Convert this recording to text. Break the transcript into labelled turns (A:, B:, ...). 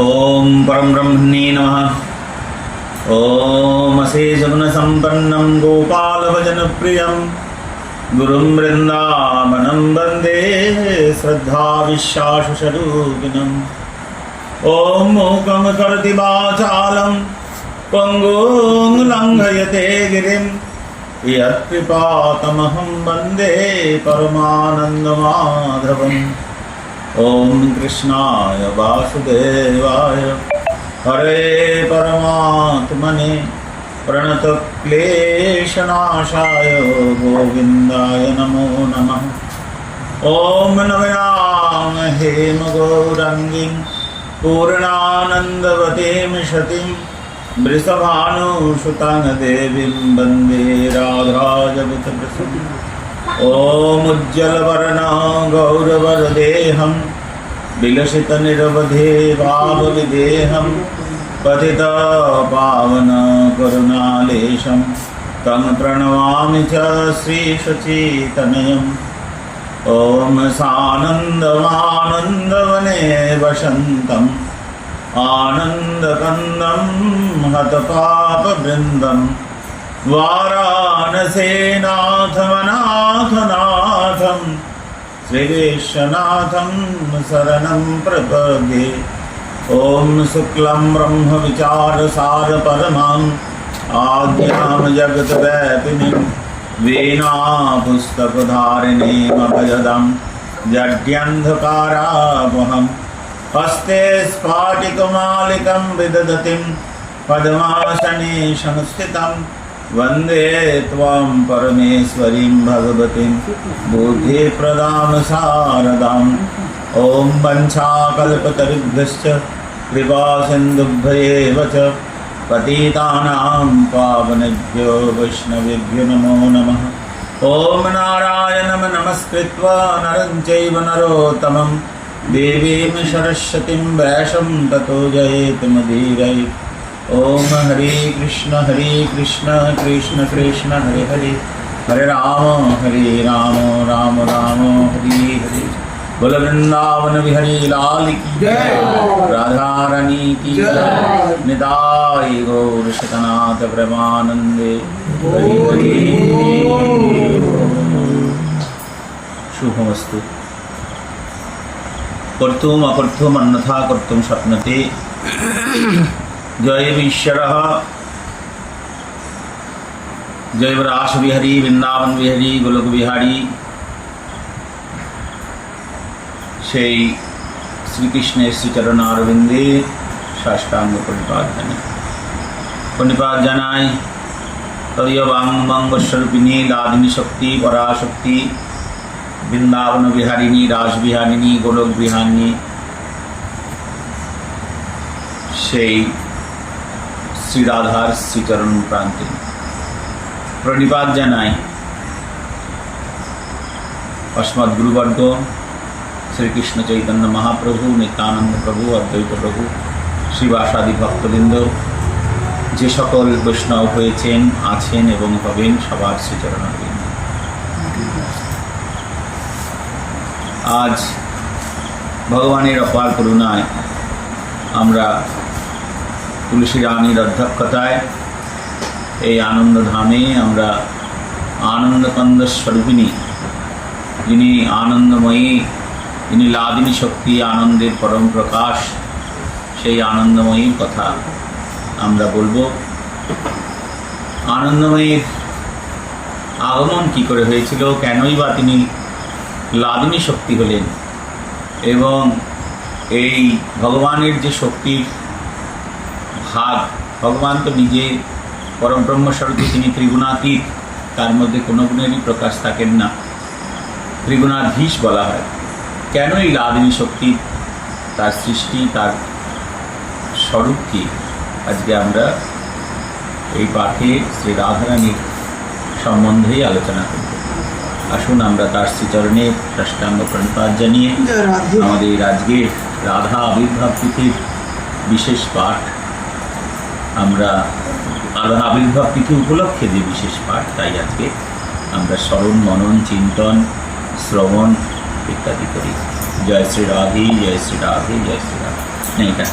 A: ॐ परं ब्रह्मणे नमः ॐ अशेषगुणसम्पन्नं गोपालभजनप्रियं गुरुं वृन्दावनं वन्दे श्रद्धाविश्वासस्वरूपिणम् ॐ मूकं करति वाचालं पङ्गुं लङ्घयते गिरिं यत्कृपातमहं वन्दे परमानन्दमाधवम् ॐ कृष्णाय वासुदेवाय हरे परमात्मने प्रणतक्लेशनाशाय गोविन्दाय नमो नमः ॐ नवयाम हेम गौरङ्गीं पूर्णानन्दवतीं शतीं वृषभानुसुतां देवीं वन्दे राधाजगत्प्रसन्नम् ॐमुज्ज्वलवर्ण गौरवरदेहं विलसितनिरवधे भावविदेहं पतितपावन करुणालेशं तं प्रणमामि च श्रीशचीतनयम् ॐ सानन्दमानन्दवने वसन्तम् आनन्दकन्दं हतपापवृन्दम् वाराणसेनाथमनाथनाथं श्रीविश्वनाथं शरणं प्रपद्ये ॐ शुक्लं ब्रह्मविचारसारपरमाम् आद्यां जगद्व्यापिनीं वीणापुस्तकधारिणीमभजदं जड्यन्धकारावहम् हस्ते स्फाटिकमालिकं विदधतिं पद्मासने संस्थितम् वंदे त्वां परमेश्वरीं भगवतीं बुद्धिप्रदां शारदाम् ॐ वञ्छाकल्पतरुभ्यश्च कृपासिन्धुभ्येव च, पतितानां पावनेभ्यो वैष्णवेभ्यो नमो नमः। ॐ नारायणं नमस्कृत्वा नरं चैव नरोत्तमं। देवीं सरस्वतीं वैशं ततो जयेतमधीरये ॐ हरे कृष्ण हरे कृष्ण कृष्ण कृष्ण हरे हरे हरे राम हरे राम राम राम हरे हरे बोल वृंदावन बिहारी लाल की
B: जय।
A: राधा रानी की
B: जय।
A: निताय गौर शतनाथ प्रेमानंदे हरि हरि शुभमस्तु कर्तुम अकर्तुम अन्यथा कर्तुम शक्नते জয় ঈশ্বর জয় রাস বিহারী বৃন্দাবন বিহারী গোলক বিহারী সেই শ্রীকৃষ্ণের শ্রীচরণ অরবিন্দে সাষ্টাঙ্গ পরিপাত জানাই পরিপাত জানাই তদীয় বাং বঙ্গস্বরূপিণী লাদিনী শক্তি পরাশক্তি বৃন্দাবন বিহারিণী রাসবিহারিণী গোলক বিহারিণী সেই শ্রীরাধার শ্রীচরণ প্রান্তে প্রণিপাত জানাই অস্মৎ গুরুবর্গ শ্রীকৃষ্ণ চৈতন্য মহাপ্রভু নিত্যানন্দ প্রভু অদ্বৈত প্রভু শ্রীবাসাদি ভক্তবৃন্দ যে সকল বৈষ্ণব হয়েছেন, আছেন এবং হবেন সবার শ্রীচরণ অরবিন্দ। আজ ভগবানের অপার করুণায় আমরা তুলসী রানীর অধ্যক্ষতায় এই আনন্দধামে আমরা আনন্দকন্দ স্বরূপিণী যিনি আনন্দময়ী, যিনি লাদিনী শক্তি, আনন্দের পরম প্রকাশ, সেই আনন্দময়ীর কথা আমরা বলব। আনন্দময়ীর আগমন কি করে হয়েছিল, কেনই বা তিনি লাদিনী শক্তি হলেন এবং এই ভগবানের যে শক্তির ভাগ। ভগবান তো নিজে পরম ব্রহ্মস্বরূপে তিনি ত্রিগুণাতীত তার মধ্যে কোনো গুণেরই প্রকাশ থাকেন না। ত্রিগুণাধীশ বলা হয়। কেন এই লাদিনী শক্তি তার সৃষ্টি তার স্বরূপ কি? আজকে আমরা এই পাঠে শ্রী রাধারানীর সম্বন্ধেই আলোচনা করব। আসুন আমরা তার শ্রীচরণে সাষ্টাঙ্গ প্রণিপাত জানিয়ে আমাদের আজকে রাধা আবির্ভাব তিথির বিশেষ পাঠ আমরা আবির্ভাব তিথি উপলক্ষে যে বিশেষ পাঠ, তাই আজকে আমরা স্মরণ, মনন, চিন্তন, শ্রবণ ইত্যাদি করি। জয় শ্রী রাধে, জয় শ্রী রাধে, জয় শ্রী রাধে। এটা